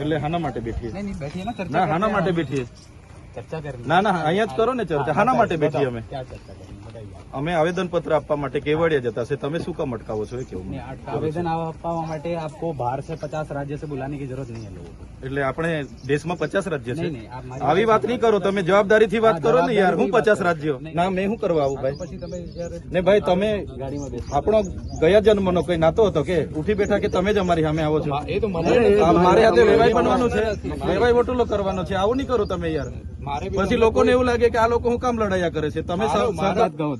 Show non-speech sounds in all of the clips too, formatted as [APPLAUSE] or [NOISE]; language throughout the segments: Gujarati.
એટલે હાના માટે બેઠી ના હાના માટે બેઠી ના ના અહીંયા જ કરો ને ચર્ચા. હાના માટે બેઠી અમે. અમે આવેદનપત્ર આપવા માટે કેવડિયા જતા છે. તમે શું કામ અટકાવો છો કેવું? આવેદન આપવા માટે આપકો બહાર સે પચાસ રાજ્ય સે બુલાને કી જરૂરત નહીં એટલે આપણે દેશમાં પચાસ રાજ્ય છે? આવી વાત નહીં કરો. તમે જવાબદારીથી વાત કરો ને યાર. હું પચાસ રાજ્યો? ના મેં શું કરવા આવું ભાઈ? ને ભાઈ તમે આપણો ગયા જન્મનો કોઈ નાતો હતો કે? ઉઠી બેઠા કે તમે જ અમારી સામે આવો છો? મારે હાથે વેવાય બનવાનું છે. વેવાય વટુલો કરવાનો છે. આવું નહીં કરો તમે યાર. પછી લોકોને એવું લાગે કે આ લોકો હું કામ લડાયા કરે છે? તમે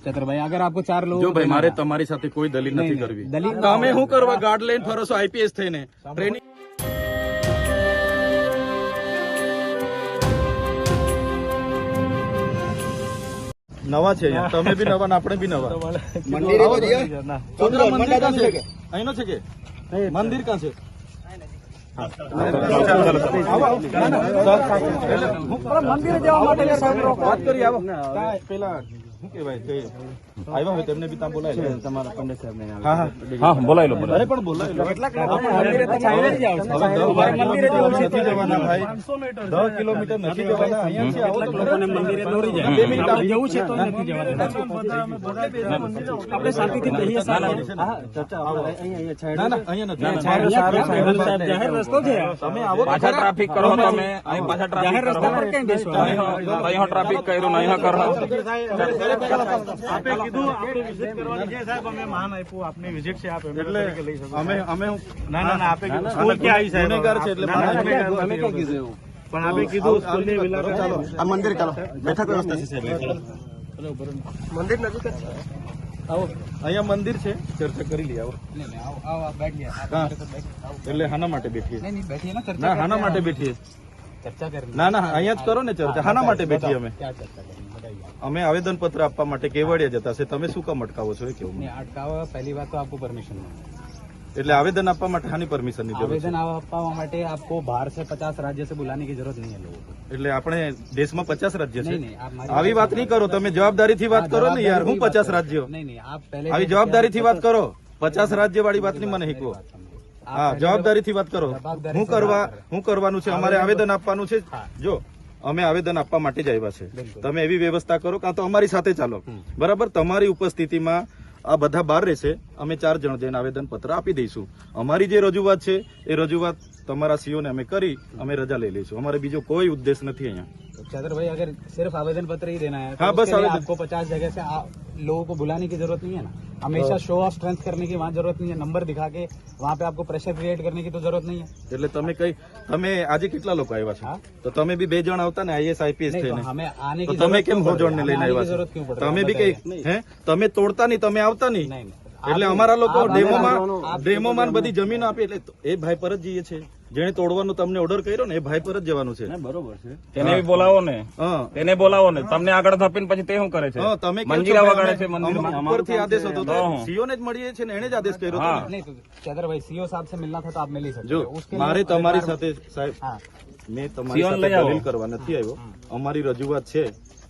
છત્રભાઈ અગર આપકો ચાર લોકો ભાઈ મારે તમારી સાથે કોઈ દલીલ નથી કરવી. દલીલ તમે શું કરવા ગાર્ડ લઈને ફરો આઈપીએસ થઈને. ટ્રેનિંગ નવા છે તમે બી નવા આપણે બી નવા. મંદિર મંદિર. છે મંદિર કાં છે? મંદિર જવા માટે વાત કરી આવો પેલા શું કહેવાય કે આવ્યા હોય તેમને બી ત્યાં બોલાય તમારા પંડિત સાહેબ હા હા હા બોલાવી લો અરે પણ બોલાય લો. હવે દસ નથી જવાના ભાઈ દસ કિલોમીટર નથી જવાના અહીંયાથી આવો તો લોકોને મંદિરે દોરી જાય બે મિનિટ આપી જવું છે તો નથી આપણે શાંતિથી કહીએ ના ના અહીંયા નથી જાહેર રસ્તો છે તમે આવો પાછા ટ્રાફિક કરો તમે અહીં પાછા ટ્રાફિક કર્યું ને અહીંયા કરો मंदिर चलो बैठक व्यवस्था मंदिर नजीक मंदिर चर्चा करी ना ना चर्चा करो ने चर्चा हाना बैठी हमें અમે આવેદનપત્ર આપવા માટે કેવડિયા જતા છે. તમે શું કામ અટકાવો છો કેવું? અટકાવવા પહેલી વાત તો આપવું પરમિશન એટલે આવેદન આપવા માટે હાની પરમિશનની આવેદન આપવા માટે આપકો બહાર સે પચાસ રાજ્ય સે બુલાને જરૂરત નહીં લોકો એટલે આપણે દેશમાં પચાસ રાજ્ય છે? આવી વાત નહીં કરો. તમે જવાબદારી થી વાત કરો ને યાર. હું પચાસ રાજ્યો? નહીં નહીં આપ પહેલે આવી જવાબદારીથી વાત કરો. પચાસ રાજ્ય વાળી વાત વાતની મને હીકવો હા જવાબદારી થી વાત કરો. હું કરવા હું કરવાનું છે? અમારે આવેદન આપવાનું છે? જો. અમે આવેદન આપવા માટે જ આવ્યા છે. તમે એવી વ્યવસ્થા કરો કાં તો અમારી સાથે ચાલો. બરાબર? તમારી ઉપસ્થિતિમાં આ બધા બહાર રહેશે. અમે ચાર જણ જઈને આવેદન પત્ર આપી દઈશું. અમારી જે રજૂઆત છે એ રજૂઆત તમારા સીઓને અમે કરી અમે રજા લઈ લઈશું. અમારે બીજો કોઈ ઉદ્દેશ નથી અહીંયા. चंद्र भाई अगर सिर्फ आवेदन पत्र ही देना है तो हाँ, बस उसके लिए आवेदन- आपको पचास जगह से आ, लोगों को बुलाने की जरूरत नहीं है ना हमेशा शो ऑफ स्ट्रेंथ करने की वहाँ जरूरत नहीं है नंबर दिखा के वहाँ पे आपको प्रेशर क्रिएट करने की तो जरूरत नहीं है એટલે તમે કઈ તમે આજે કેટલા લોકો આવ્યા હા? છો તો તમે બી બે જણ આવતા ને આઈએસ આઈપીએસ नहीं, तो થઈને हमें आने તો की તમે जरूरत કેમ क्यों पड़ હોજોડ ને रही है? લઈને हमें आने की આવ્યા जरूरत છો क्यों पड़ रही है? તમે બી बताइए। કઈ હે તમે તોડતા નહીં તમે આવતા નહીં नहीं नहीं એટલે आप- અમારા લોકો आप- ડેમોમાં आप- ડેમોમાં બધી જમીન આપી એટલે તો એ ભાઈ પર જ જઈએ છે જેને તોડવાનો તમને ઓર્ડર કર્યો ને એ ભાઈ પર જ જવાનું છે. બરોબર છે. તેને બી બોલાવો ને. તેને બોલાવો ને. તમને આગળ ધપીને પછી તે શું કરે છે? તમે મંજીરા વગાડે છે ઉપરથી આદેશ હતો સીઓ ને જ મળીએ છે ને એને જ આદેશ કર્યો હતો સીઓ સાહેબ સે મિલના થા આપ મિલી શકો. જો મારે તમારી સાથે સાહેબ મેં તમારી સાથે દલીલ કરવા નથી આવ્યો. અમારી રજૂઆત છે.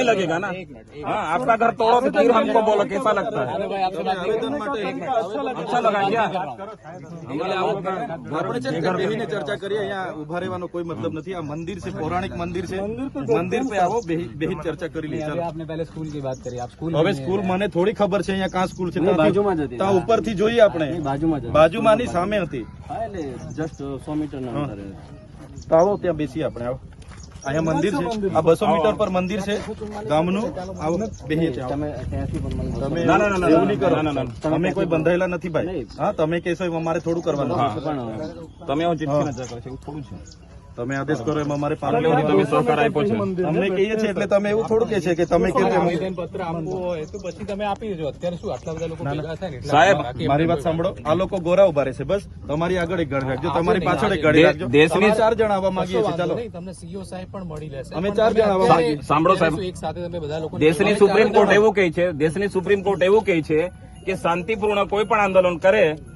नहीं लगेगा ना हाँ आपका घर तोड़ो तो फिर हमको बोलो कैसा लगता है अरे भाई आपसे बात नहीं આવેદન માટે अच्छा लगा क्या આપણે છે ને બેસીને ચર્ચા કરીએ અહીંયા ઉભા રહેવાનો કોઈ મતલબ નથી આ મંદિર છે પૌરાણિક મંદિર છે મંદિર पे આવો બેહી બેહી ચર્ચા કરી લઈએ अभी ચાલો आपने पहले स्कूल की बात करी आप स्कूल હવે સ્કૂલ મને થોડી ખબર છે અહીંયા કાં સ્કૂલ છે ત્યાંથી- ત્યાં ઉપરથી જોઈએ આપણે બાજુમાં જ બાજુમાંની સામે હતી હા એટલે જસ્ટ સો મીટર ના અંતરે તો આવો ત્યાં બેસીએ આપણે આવો અહીંયા મંદિર છે. આ બસો મીટર પર મંદિર છે. ગામનું. આવું તમે ના, ના, ના, એવું નહીં કરો. ના, ના. અમે કોઈ બંધાયેલા નથી ભાઈ. હા તમે કહેશો અમારે થોડું કરવાનું તમે આવું જેટલી નજર કરે છે એવું થોડું છે. તમે આદેશ કરો એમાં અમારે પાલન તમે સહકાર આપ્યો છે. અમને કહીએ છીએ એટલે તમે એવું થોડું કે છે કે તમે કે આવેદન પત્ર આપવું હોય તો પછી તમે આપી દેજો. અત્યારે શું આટલા બધા લોકો ભેગા થાય એટલે સાહેબ, મારી વાત સાંભળો. આ લોકો ગોરા ઊભા રહેશે. બસ તમારી આગળ એક ગાડી રાખજો તમારી પાછળ એક ગાડી દે- રાખજો દેશની- ચાર જણ આવવા માંગીએ છીએ. ચાલો. તમને સીઓ સાહેબ પણ મળી લેશે. અમે ચાર જણ આવવા માંગીએ. સાંભળો સાહેબ. એક સાથે તમે બધા લોકો દેશની સુપ્રીમ કોર્ટ એવું કહે છે દેશની સુપ્રીમ કોર્ટ એવું કહે છે કે શાંતિપૂર્ણ કોઈ પણ આંદોલન કરે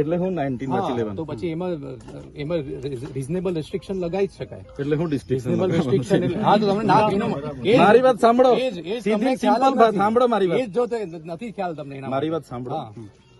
એટલે હું નાઇન્ટીન વાંચી લેવાનું તો પછી એમાં એમાં રીઝનેબલ રિસ્ટ્રિક્શન લગાવી જ શકાય. એટલે હું ડિસ્ટ્રિક્શન રિસ્ટ્રિક્શન હા તો તમને ના મારી વાત સાંભળો. સીધી સિમ્પલ વાત સાંભળો મારી વાત. એ જો તે નથી ખ્યાલ તમને એના મારી વાત સાંભળો.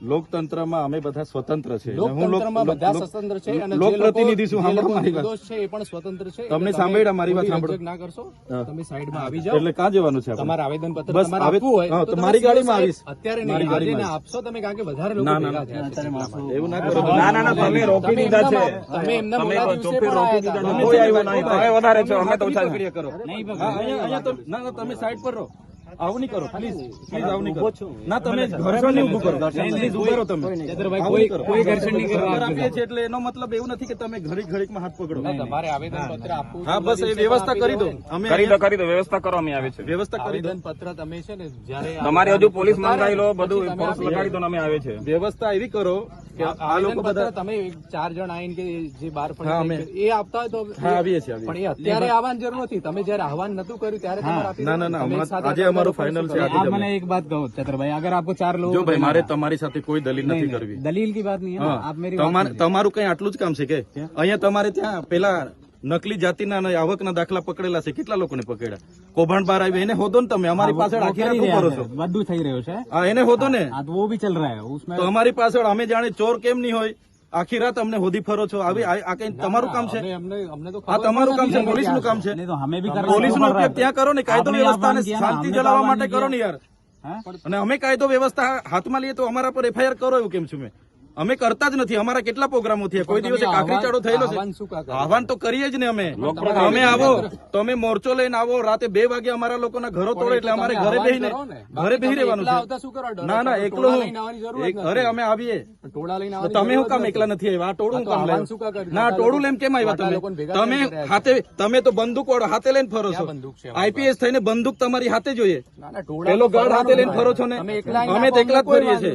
લોકતંત્રમાં અમે બધા સ્વતંત્ર છે. લોકતંત્રમાં બધા સ્વતંત્ર છે અને જે લોક લોકો- પ્રતિનિધિ છું જે સાંભળો મારી વાત. છે એ પણ સ્વતંત્ર છે. તમને સાંભળ્યા મારી વાત સાંભળો. ના કરશો. તમે સાઈડમાં આવી જાઓ. એટલે ક્યાં જવાનું છે તમારે આવેદન પત્ર બસ તમારે આપવું હોય તો મારી ગાડીમાં આવીશ. અત્યારે મારી નહીં ગાડીમાં આપશો તમે કારણ કે વધારે લોકો ના, ના, ભેગા થયા. એવું ના કરો. ના ના ના તમે રોકી દીધા છે. તમે એમના મોડા દિવસે પણ રોકી દીધા. કોઈ આવ્યું નહીં. તમે વધારે છો. અમે તો ઉછાળ કરો. હા, અહીંયા અહીંયા તો ના ના તમે સાઈડ પર રહો. આવું નહીં કરો પ્લીઝ પ્લીઝ આવું નહીં કરો. ના તમે ઘર્ષણ નહીં ઉભું કરો. પ્લીઝ ઉભું કરો તમે. કોઈ- ઘર્ષણ નહીં કરો આપીએ છીએ એટલે એનો મતલબ એવું નથી કે તમે ઘડીક ઘડીકમાં હાથ પકડો. તમારે આવેદન પત્ર આપવું હા બસ એ વ્યવસ્થા કરી દો. અમે કરી દો કરી દો વ્યવસ્થા કરો અમે આવે છે. વ્યવસ્થા કરી દો. પત્ર તમે છે ને જ્યારે [LAUGHS] તમારે હજુ પોલીસ મંગાવી લો બધું ફોર્સ લગાડી દો. અમે આવે છે. વ્યવસ્થા એવી કરો કે આ લોકો પત્ર બધા તમે ચાર જણ આવીને કે જે બાર પડે એ આપતા હોય તો આવીએ છીએ પણ એ અત્યારે આવવાની જરૂર નથી. તમે જયારે આહવાન નતું કર્યું ત્યારે ના ના ના આજે અમારું ફાઇનલ છે આજે જ અમે. एक बात कहो चतुर अगर आपको चार लोग જો ભાઈ મારે તમારી સાથે કોઈ દલીલ નથી કરવી दलील की बात नहीं है ना હા आप मेरी તમારે- તમારું કઈ આટલું જ કામ છે કે અહીંયા તમારે ત્યાં પેલા નકલી જાતિના અને આવકના દાખલા પકડેલા છે કેટલા લોકોને પકડ્યા કૌભાંડ બહાર આવી એને હોદો ને તમે અમારી પાછળ આખી રાત શું કરો છો બધું થઈ રહ્યું છે હા એને હોદો ને આ તો वो भी चल रहा है उसमें તો અમારી પાછળ અમે જાણે ચોર કેમ નહીં હોય આખી રાત અમને હોદી ફરો છો. આવી આ કઈ તમારું કામ છે? આ તમારું કામ છે પોલીસનું કામ છે. પોલીસ નો ઉપયોગ ત્યાં કરો ને કાયદો વ્યવસ્થા શાંતિ જલાવવા માટે કરો ને યાર. અને અમે કાયદો વ્યવસ્થા હાથમાં લઈએ તો અમારા પર એફઆઈઆર કરો એવું કેમ છું મેં? અમે કરતા જ નથી. અમારા કેટલા પ્રોગ્રામો થયા? કોઈ દિવસે કાકરી ચાડો થયેલો છે. આહવાન તો કરીએ જ ને અમે. અમે આવો તમે મોરચો લઈને આવો. રાતે બે વાગે અમારા લોકોના ઘરો તોડે એટલે અમારે ઘરે બેહીને ઘરે બેહી રહેવાનું છે. ના ના એકલો હું. અમે આવીએ. તો તમે શું કામ એકલા નથી આવ્યા? આ ટોળું કામ કર્યું? ના ટોળું લેમ કેમ આવ્યા તમે? તમે? હાથે તમે તો બંદૂક વાળો હાથે લઈને ફરો છો? આઈપીએસ થઈને બંદૂક તમારી હાથે જોઈએ. ના, ના, ટોળા પેલો તો ગાર્ડ હાથે લઈને ફરો છો ને? અમે તો એકલા જ ફરીએ છીએ.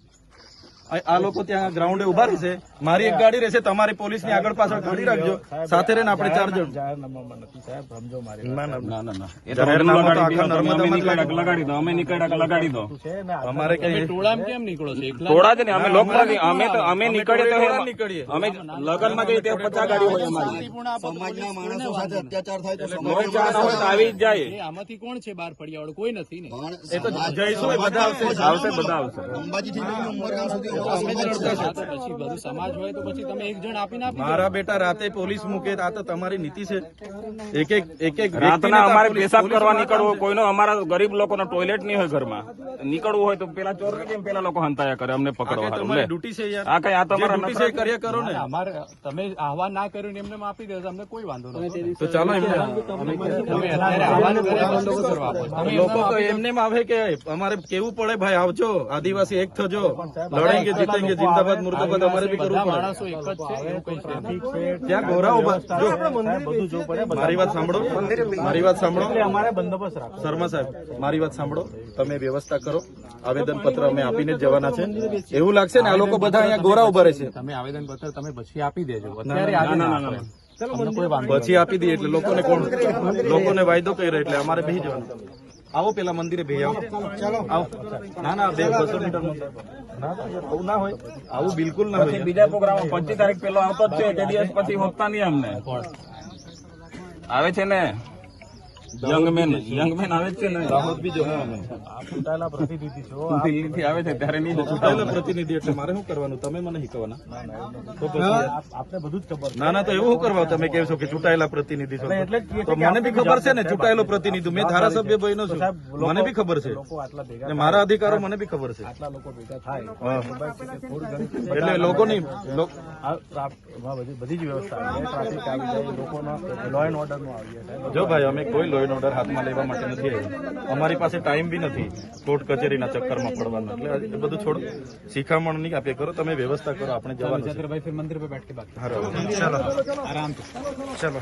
આ આ લોકો ત્યાં ગ્રાઉન્ડે ઊભા રહેશે મારી એક ગાડી રહેશે તમારી પોલીસની આગળ પાછળ ગાડી રાખજો. સાથે રહીને આપણે ચાર જણ. જાહેરનામામાં નથી સાહેબ સમજો મારી ના ના ના ના. ના લગાડી દો અમે નીકળ્યા લગાડી દો. અમારે કઈ ટોળામાં કેમ નીકળો છો? ટોળા જ ને અમે લોકમાંથી અમે તો અમે નીકળીએ તો નીકળીએ. અમે લગનમાં જઈએ ત્યાં પચાસ ગાડી હોય અમારી. સમાજના માણસો સાથે અત્યાચાર થાય તો ના આવી જ જાય. આમાંથી કોણ છે બાર ફળિયાવાળું કોઈ નથી ને. એ તો જઈશું બધા આવશે. આવશે બધા આવશે. અંબાજી થી ઉમરગામ સુધી અમે જ રડતા છે. પછી બધું સમાજ હોય તો પછી તમે એક જણ આપીને આપી મારા બેટા રાતે પોલીસ મૂકે આ તો તમારી નીતિ છે. એક એક એક એક રાતના અમારે પેશાબ કરવા નીકળવું કોઈનો અમારા ગરીબ લોકોનો ટોયલેટ નહીં હોય ઘરમાં. નીકળવું હોય તો પેલા ચોર કેમ પેલા લોકો હંતાયા કરે અમને પકડવા હારું. ડ્યુટી છે યાર. આ કઈ આ તમારા ડ્યુટી છે કર્યા કરો ને. અમારે તમે આહવાન ના કર્યું એમને આપી દે અમને કોઈ વાંધો નથી તો ચાલો એમને લોકો તો એમને એમ આવે કે અમારે કેવું પડે ભાઈ આવજો. આદિવાસી એક થજો. લડેંગે જીતેંગે જિંદાબાદ મુર્દાબાદ અમારે બી કરવું માણસો એક જ છે એવું કઈ છે નહીં. ત્યાં ગોરા ઊભા જો પડે મારી વાત સાંભળો. મારી વાત સાંભળો. અમારે બંદોબસ્ત રાખો. શર્મા સાહેબ મારી વાત સાંભળો. તમે વ્યવસ્થા કરો. આવેદન પત્ર અમે આપીને જવાના છે. એવું લાગશે ને આ લોકો બધા અહીંયા ગોરા ઊભા રહેશે તમે આવેદન પત્ર તમે પછી આપી દેજો. અત્યારે પછી આપી. દઈએ એટલે લોકોને કોણ? લોકોને વાયદો કર્યો એટલે અમારે બેસી જવાનું. આવો પેલા મંદિરે ભેજ આવો. આવો. ના ના બે બસો મીટર આવું ના હોય. આવું બિલકુલ ના હોય. બીજા પ્રોગ્રામ પચીસ તારીખ પેલો આવતો જ છે તે દિવસ પછી હોતા નહીં અમને આવે છે ને? યંગમેન યંગમેન આવે છે ને દાહોદ બી જો ચૂંટાયેલા પ્રતિનિધિ છો દિલ્હીથી આવે છે ત્યારે નહીં ચૂંટાયેલા પ્રતિનિધિ એટલે મારે શું કરવાનું તમે મને શીખવાના તો પછી યાર. આપને બધું જ ખબર ના ના તો એવું કરવા તમે કહો છો કે ચૂંટાયેલા પ્રતિનિધિ છો તો મને બી ખબર છે ને ચૂંટાયેલો પ્રતિનિધિ મેં ધારાસભ્ય બન્યો છું મને બી ખબર છે લોકો ને મારા અધિકારો મને બી ખબર છે આટલા લોકો ભેગા થાય એટલે લોકોની બધી બધી જ વ્યવસ્થા ટ્રાફિક આવી જાય લોકોનો લો એન્ડ ઓર્ડર નો આવી જાય જો ભાઈ અમે કોઈ લો ઓર્ડર હાથમાં લેવા માટે નથી આવ્યું. અમારી પાસે ટાઈમ બી નથી. કોર્ટ કચેરીના ચક્કરમાં પડવાનું. એટલે એ બધું છોડ શિખામણ નહીં આપે કરો તમે વ્યવસ્થા કરો આપણે જવાનું મંદિર પર બેઠ કે બાત ચલો. આરામ ચલો.